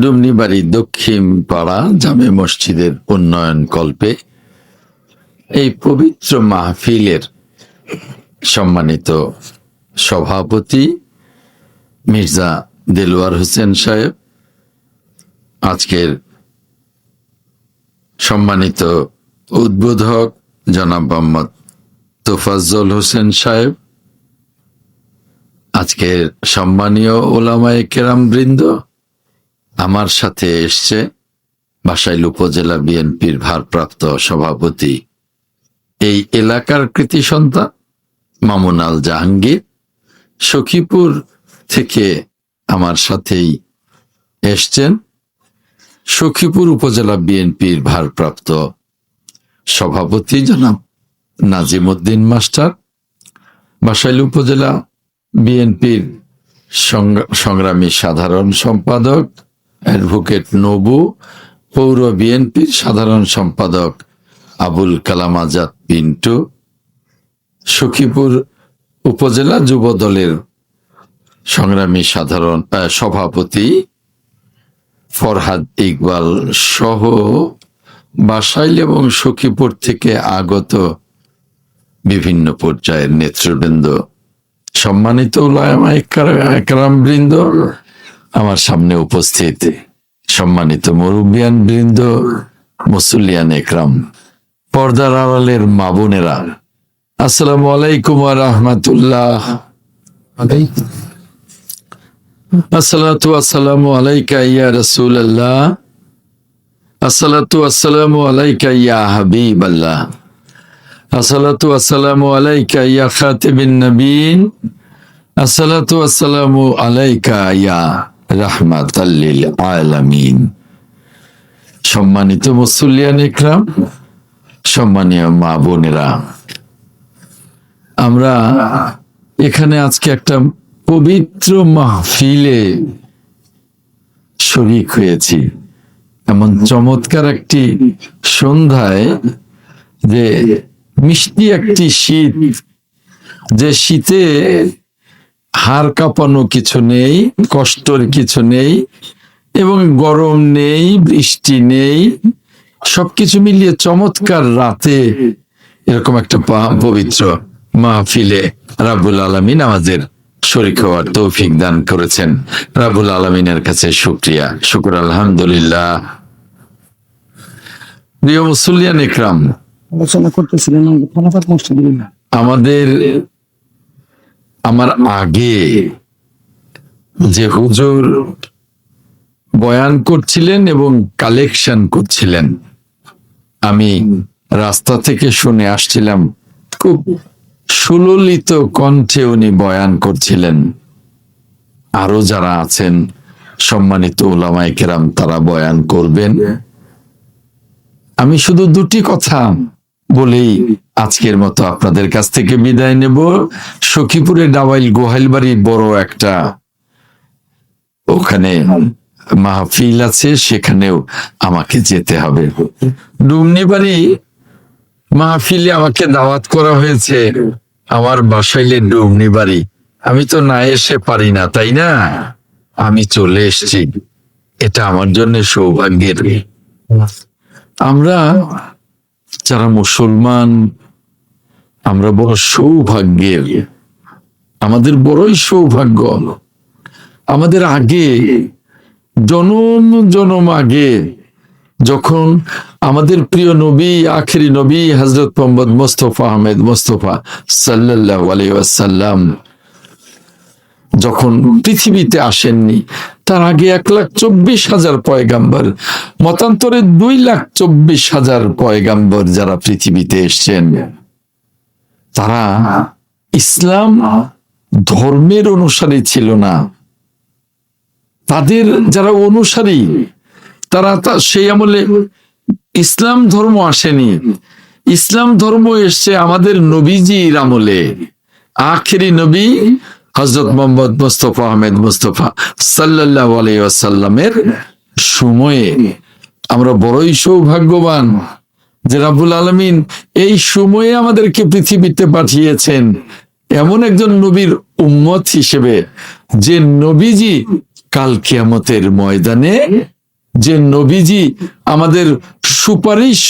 ডুমনিবাড়ি দক্ষিণ পাড়া জামে মসজিদের উন্নয়ন কল্পে এই পবিত্র মাহফিলের সম্মানিত সভাপতি মির্জা দেলোয়ার হোসেন সাহেব, আজকের সম্মানিত উদ্বোধক জনাব মোহাম্মদ তোফাজ্জল হোসেন সাহেব, আজকের সম্মানীয় ওলামায়ে কেরাম বৃন্দ আমার সাথে এসছে বাসাইল উপজেলা বিএনপির ভারপ্রাপ্ত সভাপতি। এই এলাকার কৃতি সন্তান মামুন আল জাহাঙ্গীর। সখীপুর থেকে আমার সাথেই এসছেন সখীপুর উপজেলা বিএনপির ভারপ্রাপ্ত সভাপতি জনাব নাজিমুদ্দিন মাস্টার। বাসাইল উপজেলা বিএনপির সংগ্রা- সংগ্রামী সাধারণ সম্পাদক অ্যাডভোকেট নবু, পৌর বিএনপির সাধারণ সম্পাদক আবুল কালাম আজাদ পিন্টু, সখীপুর উপজেলা যুব দলের সংগ্রামী সাধারণ সভাপতি ফরহাদ ইকবাল সহ বাসাইল এবং সখীপুর থেকে আগত বিভিন্ন পর্যায়ের নেতৃবৃন্দ, সম্মানিত উলামা একরাম বৃন্দ আমার সামনে উপস্থিত সম্মানিত মুরব্বিয়ান বৃন্দ মুসুলিয়ান একরাম, পর্দার আড়ালের মা বোনেরা, আসসালামু আলাইকুম রহমতুল্লাহ। আসসালাতু আসসালামু আলাইকা ইয়া রাসূলুল্লাহ। আসসালাতু আসসালামু আলাইকা ইয়া হাবিবাল্লাহ। আসসালামু আলাইকা ইয়া নবীন। আসসালামু আলাইকা ইয়া রাহমাতাল লিল আলামিন। সম্মানিত মুসল্লিয়ান ইকরাম, সম্মানীয় মা বোনেরা, আমরা এখানে আজকে একটা পবিত্র মাহফিলে শরিক হয়েছি। এমন চমৎকার একটি সন্ধ্যায় যে মিষ্টি একটি শীত, যে শীতে হাড় কাঁপানো কিছু নেই কষ্টর কিছু নেই এবং গরম নেই বৃষ্টি নেই সবকিছু মিলিয়ে চমৎকার রাতে এরকম একটা পবিত্র মাহফিলে রাবুল আলমিন আমাদের শরিক হওয়ার তৌফিক দান করেছেন। রাবুল আলমিনের কাছে শুক্রিয়া। শুক্র আলহামদুলিল্লাহ। প্রিয় মুসুলিয়ান ইকরাম আমাদের আমার আগে যে হুজুর বয়ান করছিলেন এবং কালেকশন করছিলেন, আমি রাস্তা থেকে শুনে আসছিলাম, খুব সুললিত কণ্ঠে উনি বয়ান করছিলেন। আরও যারা আছেন, সম্মানিত ওলামাই কেরাম, তারা বয়ান করবেন। আমি শুধু দুটি কথা বলেই আজকের মতো আপনাদের কাছ থেকে বিদায় নেব। সখীপুরে ডাবাইল গোহাইলবাড়ি বড় একটা ওখানে মাহফিল আছে, সেখানেও আমাকে যেতে হবে। ডুমনিবাড়ি মাহফিলে আমাকে দাওয়াত করা হয়েছে আমার বাসাইলে ডুমনিবাড়ি। আমি তো না এসে পারি না, তাই না? আমি চলে এসেছি। এটা আমার জন্য সৌভাগ্যের। আমরা যারা মুসলমান আমরা বড় সৌভাগ্যের। আমাদের বড়ই সৌভাগ্য আমাদের আগে, জনম জনম আগে, যখন আমাদের প্রিয় নবী, আখেরি নবী হজরত মোহাম্মদ মোস্তফা আহমেদ মোস্তফা সাল্লাহ যখন পৃথিবীতে আসেননি, তার আগে এক লাখ চব্বিশ হাজার পয়গাম্বর, মতান্তরে দুই লাখ চব্বিশ হাজার পয়গাম্বর যারা পৃথিবীতে এসছেন। তারা ইসলাম ধর্মের অনুসারী ছিল না। তাদের যারা অনুসারী তারা সেই আমলে ইসলাম ধর্ম আসেনি। ইসলাম ধর্ম এসছে আমাদের নবীজির আমলে। আখেরি নবী হজরত মোহাম্মদ মুস্তফা আহমেদ মুস্তফা সাল্লাহ আলাইসাল্লামের সময়ে। আমরা বড়ই সৌভাগ্যবান। যে রাবুল আলমিন এই সময়ে আমাদেরকে পৃথিবীতে পাঠিয়েছেন এমন একজন নবীর উম্মত হিসেবে যে নবীজি কাল কিয়ামতের ময়দানে, যে নবীজি আমাদের সুপারিশ